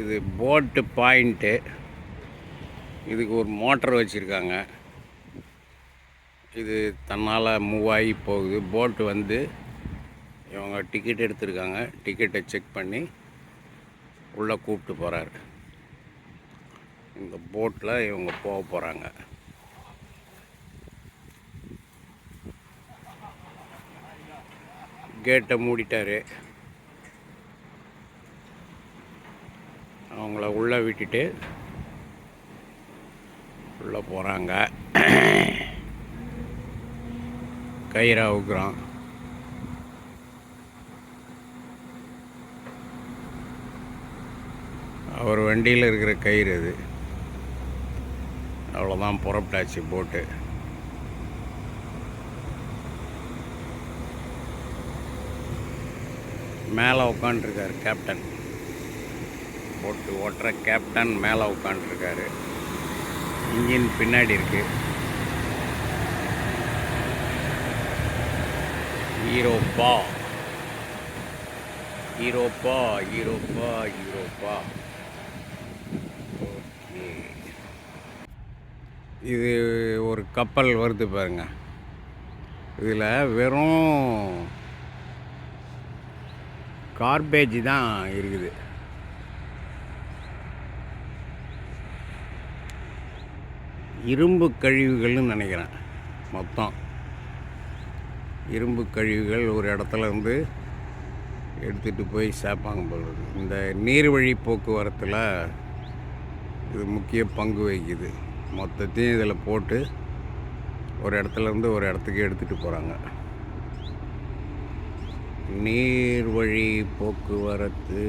இது போட்டு பாயிண்ட்டு. இதுக்கு ஒரு மோட்டர் வச்சுருக்காங்க. இது தன்னால் மூவ் ஆகி போகுது. போட்டு வந்து இவங்க டிக்கெட் எடுத்திருக்காங்க. டிக்கெட்டை செக் பண்ணி உள்ளே கூப்பிட்டு போகிறாரு இந்த போட்டில் இவங்க போக போகிறாங்க கேட்டை மூடிட்டாரு. அவங்கள உள்ளே விட்டுட்டு உள்ளே போகிறாங்க கயிறை அவுக்குறான். அவர் வண்டியில் இருக்கிற கயிறு அது. அவ்வளோதான் புறப்பட்டாச்சு போட்டு. மேலே உட்காந்துருக்கார் கேப்டன் போட்டு ஓட்டுற கேப்டன் மேலே உட்காண்ட்ருக்காரு இன்ஜின் பின்னாடி இருக்கு. ஹீரோப்பா ஹீரோப்பா ஹீரோப்பா ஹீரோப்பா ஓகே. இது ஒரு கப்பல் வருது பாருங்க. இதில் வெறும் கார்பேஜ் தான் இருக்குது. இரும்பு கழிவுகள்னு நினைக்கிறேன் மொத்தம். இரும்பு கழிவுகள் ஒரு இடத்துல இருந்து எடுத்துகிட்டு போய் சேர்ப்பாங்க போல இந்த நீர்வழி போக்குவரத்தில் இது முக்கிய பங்கு வகிக்குது. மொத்தத்தையும் இதில் போட்டு ஒரு இடத்துல இருந்து ஒரு இடத்துக்கு எடுத்துகிட்டு போகிறாங்க நீர்வழி போக்குவரத்து